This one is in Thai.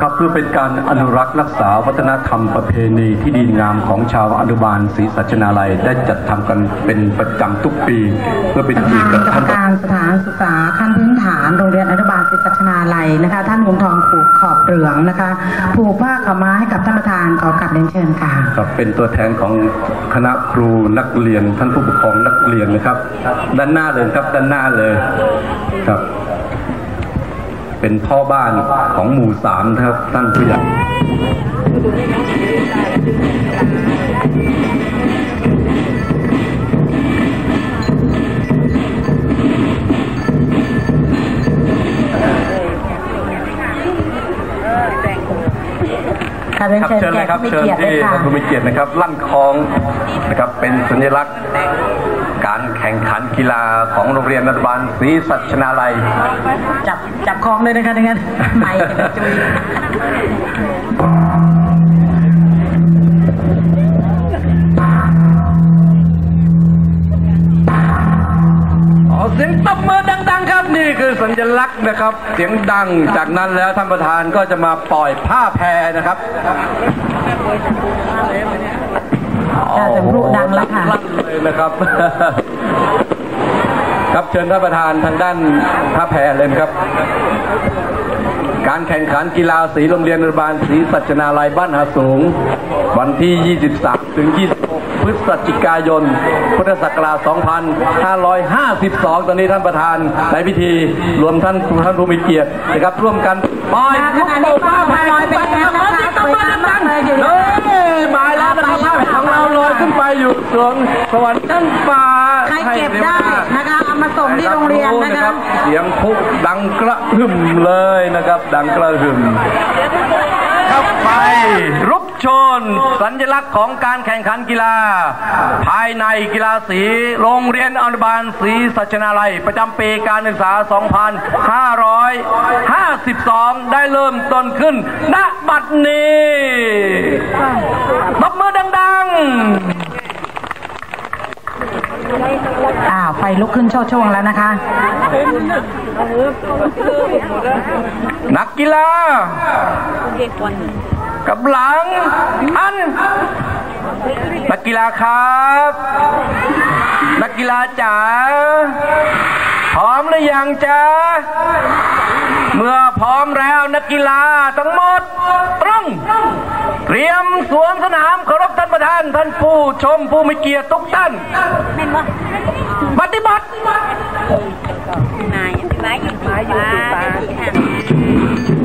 ครับเพื่อเป็นการอนุรักษ์รักษาวัฒนธรรมประเพณีที่ดีงามของชาวอนุบาลศรีสัชนาลัยได้จัดทำกันเป็นประจำทุกปี เพื่อเป็นเกียรติกับกรรมท่านการสถานศึกษาขั้นพื้นฐานโรงเรียนอนุบาลศิษชนาลัยนะคะ ท่านวงทองผูกขอบเหลืองนะคะผูกผ้าขม้าให้กับท่านประธานขอกลับเรียนเชิญค่ะครับเป็นตัวแทนของคณะครูนักเรียนท่านผู้ปกครองนักเรียนนะครับ ด้านหน้าเลยครับด้านหน้าเลยครับ เป็นพ่อบ้านของหมู่สามนะครับท่านผู้ใหญ่ค่ะเรียนครับเชิญเชิญแขเลยกครับผู้มีเชิญเกียรติเลยที่ค่ะท่านผู้มีเกียรตินะครับ ลั่นคลองนะครับเป็นสัญลักษณ์ การแข่งขันกีฬาของโรงเรียนรัฐบาลศรีสัชนาลัย จับจับคลองเลยนะคะดังนั้นไม่จุยขอเสียงตบมือดัง ๆ ครับนี่คือสัญลักษณ์นะครับ เสียงดังจากนั้นแล้วท่านประธานก็จะมาปล่อยผ้าแพรนะครับ ค่ะเสียงพลุดังแล้วค่ะลั่นเลยนะครับ ครับเชิญท่านประธานทางด้านผ้าแพรเลยนะครับ การแข่งขันกีฬาสีโรงเรียนอนุบาลศรีสัชนาลัยบ้านหาสูง วันที่ 23 ถึง 26 พฤศจิกายน พุทธศักราช 2552 ตอนนี้ท่านประธานในพิธีรวมท่านท่านผู้มีเกียรตินะครับร่วมกันปล่อยขณะนี้ผ้าแพรลอยไปแล้วนะคะ อยขึ้นไปอยู่สวงสวรรค์ชั้นฟ้าใครเก็บได้นะคะเอามาส่งที่โรงเรียนนะคะเสียงพุดังกระหึ่มเลยนะครับ ดังกระหึ่มเข้าไปรุกชน สัญลักษณ์ของการแข่งขันกีฬา ภายในกีฬาสี โรงเรียนอนุบาลศรีสัชนาลัย ประจำปีการศึกษา 2552 ได้เริ่มต้นขึ้นณบัดนี้ตบมือดัง ๆ อ่าไฟลุกขึ้นโชดช่วงแล้วนะคะ นักกีฬากับหลังอัน นักกีฬาครับ นักกีฬาจ๋าพร้อมหรือยังจ๊ะเมื่อพร้อมแล้วนักกีฬาทั้งหมดตรง เตรียมสวนสนามเคารพท่านประธานท่านผู้ชมผู้มีเกียรติทุกท่านปฏิบัตินายไม้อยู่ที่ฟ้าค่ะ